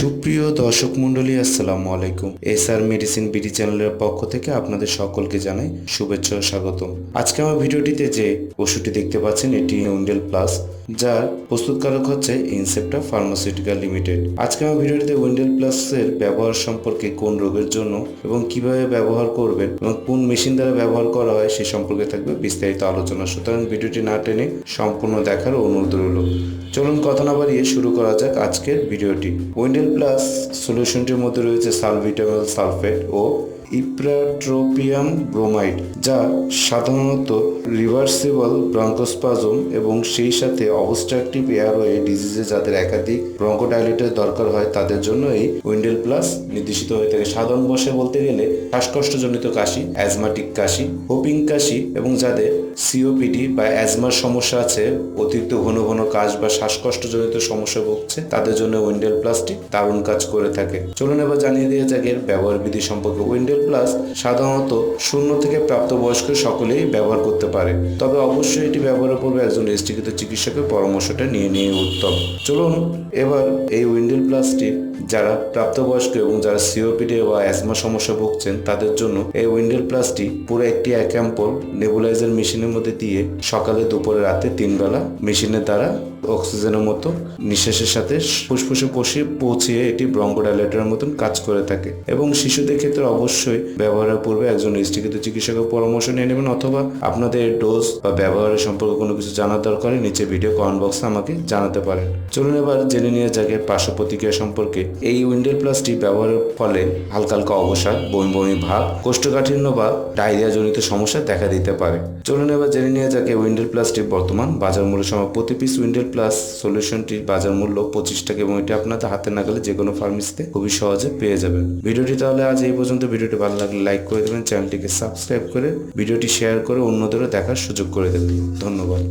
সুপ্রিয় দর্শক মণ্ডলী, আসসালামু আলাইকুম। এস আর মেডিসিন বিডি চ্যানেলের পক্ষ থেকে আপনাদের সকলকে জানাই শুভেচ্ছা ও আজকে আমার ভিডিওটিতে যে ওষুধটি দেখতে পাচ্ছেন, এটি উইন্ডেল প্লাস যার প্রস্তুতকারক হচ্ছে ইনসেপ্টা ফার্মাসিউটিক্যাল লিমিটেড আজকে আমার ভিডিওটিতে উইন্ডেল প্লাসের ব্যবহার সম্পর্কে কোন রোগের জন্য এবং কীভাবে ব্যবহার করবেন এবং কোন মেশিন দ্বারা ব্যবহার করা হয় সে সম্পর্কে থাকবে বিস্তারিত আলোচনা। সুতরাং ভিডিওটি না টেনে সম্পূর্ণ দেখার অনুরোধ রইল। চলুন কথা না বাড়িয়ে শুরু করা যাক আজকের ভিডিওটি। উইন্ডেল প্লাস সলিউশনটির মধ্যে রয়েছে সালভিটামল সালফেট ও ইপ্রাট্রোপিয়াম ব্রোমাইড যা সাধারণত রিভার্সিবল ব্রঙ্কোস্পাজম এবং সেই সাথে অবস্ট্রাকটিভ এয়ারওয়ে ডিজিজে যাদের একাধিক ব্রঙ্কোডাইলেটের দরকার হয়, তাদের জন্য এই উইন্ডেল প্লাস নির্দেশিত হয়ে থাকে। সাধারণ বসে বলতে গেলে শ্বাসকষ্টজনিত কাশি অ্যাজমাটিক কাশি হোপিং কাশি এবং যাদের সিওপিডি বা অ্যাজমার সমস্যা আছে, অতিরিক্ত ঘন ঘন কাশ বা শ্বাসকষ্টজনিত সমস্যা ভুগছে, তাদের জন্য উইন্ডেল প্লাসটি দারুণ কাজ করে থাকে। চলুন এবার জানিয়ে দিয়ে যাক এর ব্যবহার বিধি সম্পর্কে। উইন্ডেল প্লাস সাধারণত শূন্য থেকে প্রাপ্তবয়স্ক সকলেই ব্যবহার করতে পারে। তবে অবশ্যই এটি ব্যবহারের পূর্বে একজন রেজিস্ট্রিকৃত চিকিৎসকের পরামর্শটা নিয়ে নিয়ে উত্তম। চলুন এবার এই উইন্ডেল প্লাসটি যারা প্রাপ্তবয়স্ক এবং যারা সিওপিডি বা অ্যাজমা সমস্যা ভুগছেন, তাদের জন্য এই উইন্ডেল প্লাসটি পুরো একটি এক অ্যাম্পল নেবুলাইজার মেশিনের মধ্যে দিয়ে সকালে দুপুরে রাতে তিন বেলা মেশিনের দ্বারা অক্সিজেনের মতো নিঃশ্বাসের সাথে ফুসফুসে পশিয়ে পৌঁছিয়ে এটি ব্রঙ্কোডাইলেটরের মতন কাজ করে থাকে। এবং শিশুদের ক্ষেত্রে অবশ্যই ব্যবহারের পূর্বে একজন রেজিস্ট্রিকৃত চিকিৎসকের পরামর্শ নিয়ে নেবেন অথবা আপনাদের ডোজ বা ব্যবহারের সম্পর্কে কোনো কিছু জানার দরকার নিচে ভিডিও কমেন্ট বক্সে আমাকে জানাতে পারেন। চলুন এবার জেনে নিয়ে যাকে পার্শ্ব প্রতিক্রিয়া সম্পর্কে। এই উইন্ডেল প্লাসটি ব্যবহারের ফলে হালকা হালকা অবসাদ, বমি বমি ভাব, কোষ্ঠকাঠিন্য বা ডায়রিয়া জনিত সমস্যা দেখা দিতে পারে। চলুন এবার জেনে নিয়ে যাকে উইন্ডেল প্লাসটি বর্তমান বাজার মূল্য সময় প্রতি পিস উইন্ডেল প্লাস সলিউশনটির বাজার মূল্য পঁচিশ টাকা এবং এটি আপনাদের হাতে না গেলে যে কোনো ফার্মেসিতে খুবই সহজে পেয়ে যাবেন। ভিডিওটি তাহলে আজ এই পর্যন্ত। ভিডিওটি ভালো লাগলে লাইক করে দেবেন, চ্যানেলটিকে সাবস্ক্রাইব করে ভিডিওটি শেয়ার করে অন্যদেরও দেখার সুযোগ করে দেবেন। ধন্যবাদ।